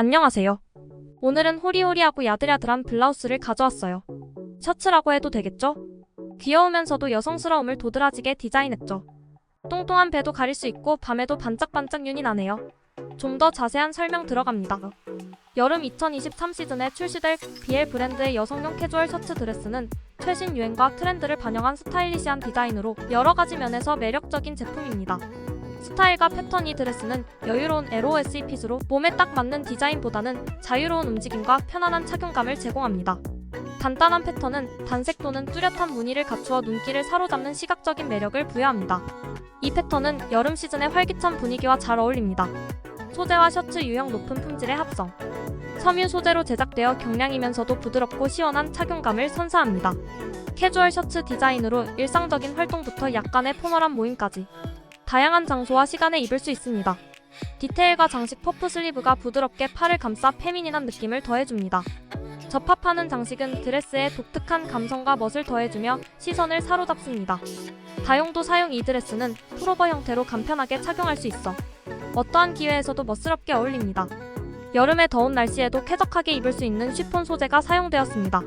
안녕하세요. 오늘은 호리호리하고 야들야들한 블라우스를 가져왔어요. 셔츠라고 해도 되겠죠? 귀여우면서도 여성스러움을 도드라지게 디자인했죠. 뚱뚱한 배도 가릴 수 있고 밤에도 반짝반짝 윤이 나네요. 좀 더 자세한 설명 들어갑니다. 여름 2023 시즌에 출시될 BL 브랜드의 여성용 캐주얼 셔츠 드레스는 최신 유행과 트렌드를 반영한 스타일리시한 디자인으로 여러 가지 면에서 매력적인 제품입니다. 스타일과 패턴 이 드레스는 여유로운 LOSE 핏으로 몸에 딱 맞는 디자인보다는 자유로운 움직임과 편안한 착용감을 제공합니다. 간단한 패턴은 단색 또는 뚜렷한 무늬를 갖추어 눈길을 사로잡는 시각적인 매력을 부여합니다. 이 패턴은 여름 시즌의 활기찬 분위기와 잘 어울립니다. 소재와 셔츠 유형 높은 품질의 합성. 섬유 소재로 제작되어 경량이면서도 부드럽고 시원한 착용감을 선사합니다. 캐주얼 셔츠 디자인으로 일상적인 활동부터 약간의 포멀한 모임까지 다양한 장소와 시간에 입을 수 있습니다. 디테일과 장식 퍼프 슬리브가 부드럽게 팔을 감싸 페미닌한 느낌을 더해줍니다. 접합하는 장식은 드레스에 독특한 감성과 멋을 더해주며 시선을 사로잡습니다. 다용도 사용 이 드레스는 풀오버 형태로 간편하게 착용할 수 있어 어떠한 기회에서도 멋스럽게 어울립니다. 여름의 더운 날씨에도 쾌적하게 입을 수 있는 쉬폰 소재가 사용되었습니다.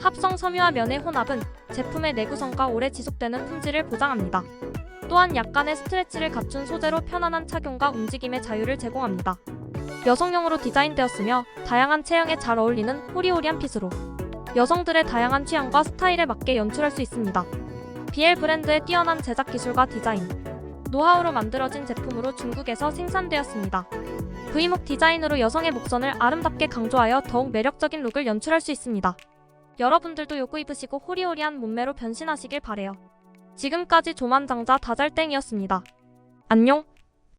합성 섬유와 면의 혼합은 제품의 내구성과 오래 지속되는 품질을 보장합니다. 또한 약간의 스트레치를 갖춘 소재로 편안한 착용과 움직임의 자유를 제공합니다. 여성용으로 디자인되었으며 다양한 체형에 잘 어울리는 호리호리한 핏으로 여성들의 다양한 취향과 스타일에 맞게 연출할 수 있습니다. BL 브랜드의 뛰어난 제작 기술과 디자인, 노하우로 만들어진 제품으로 중국에서 생산되었습니다. V목 디자인으로 여성의 목선을 아름답게 강조하여 더욱 매력적인 룩을 연출할 수 있습니다. 여러분들도 요거 입으시고 호리호리한 몸매로 변신하시길 바래요. 지금까지 조만장자 다잘땡이었습니다. 안녕!